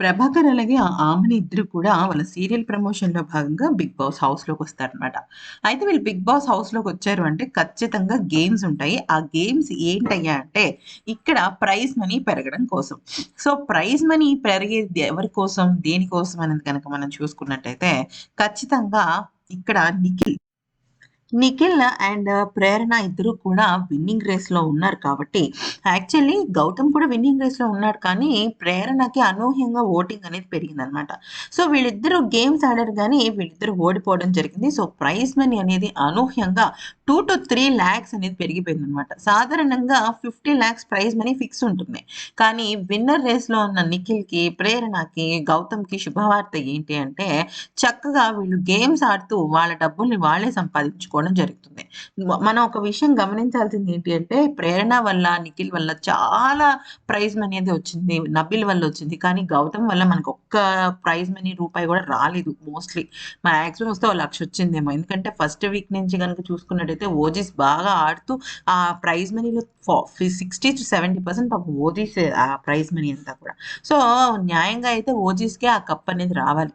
ప్రభాకర్ అలాగే ఆ ఆమెని ఇద్దరు కూడా వాళ్ళ సీరియల్ ప్రమోషన్‌లో భాగంగా 'బిగ్ బాస్' హౌస్‌లోకి వస్తారనమాట. అయితే వీళ్ళు 'బిగ్ బాస్' హౌస్‌లోకి వచ్చారు అంటే ఖచ్చితంగా గేమ్స్ ఉంటాయి. ఆ గేమ్స్ ఏంటయ్యా అంటే ఇక్కడ ప్రైజ్ మనీ పెరగడం కోసం. సో, ప్రైజ్ మనీ పెరిగేది ఎవరి కోసం? దేనికోసం అనేది కనుక మనం చూసుకున్నట్టయితే ఖచ్చితంగా ఇక్కడ నిఖిల్ నిఖిల్ అండ్ ప్రేరణ ఇద్దరు కూడా విన్నింగ్ రేస్‌లో ఉన్నారు కాబట్టి యాక్చువల్లీ గౌతమ్ కూడా విన్నింగ్ రేస్‌లో ఉన్నాడు. కానీ ప్రేరణకి అనూహ్యంగా ఓటింగ్ అనేది పెరిగిందనమాట. సో, వీళ్ళిద్దరూ గేమ్స్ ఆడారు కానీ వీళ్ళిద్దరూ ఓడిపోవడం జరిగింది. సో, ప్రైజ్ మనీ అనేది అనూహ్యంగా టూ టు త్రీ ల్యాక్స్ అనేది పెరిగిపోయిందనమాట. సాధారణంగా 50 లాక్స్ ప్రైజ్ మనీ ఫిక్స్ ఉంటుంది. కానీ విన్నర్ రేస్‌లో ఉన్న నిఖిల్‌కి, ప్రేరణకి, గౌతమ్‌కి శుభవార్త ఏంటి అంటే చక్కగా వీళ్ళు గేమ్స్ ఆడుతూ వాళ్ళ డబ్బుల్ని వాళ్ళే సంపాదించుకోవడం జరుగుతుంది. మనం ఒక విషయం గమనించాల్సింది ఏంటి అంటే ప్రేరణ వల్ల, నిఖిల్ వల్ల చాలా ప్రైజ్ మనీ అనేది వచ్చింది. నబిల్ వల్ల వచ్చింది. కానీ గౌతమ్ వల్ల మనకు ఒక్క ప్రైజ్ మనీ రూపాయి కూడా రాలేదు మోస్ట్‌లీ. మాక్సిమం వస్తే ఒక లక్ష వచ్చిందేమో. ఎందుకంటే ఫస్ట్ వీక్ నుంచి గనుక చూసుకున్నట్టయితే ఓజీస్ బాగా ఆడుతూ ఆ ప్రైజ్ మనీలో సిక్స్టీ టు సెవెంటీ పర్సెంట్ పాపం ఓజీస్ ఆ ప్రైజ్ మనీ అంతా కూడా. సో, న్యాయంగా అయితే ఓజీస్‌కే ఆ కప్ అనేది రావాలి.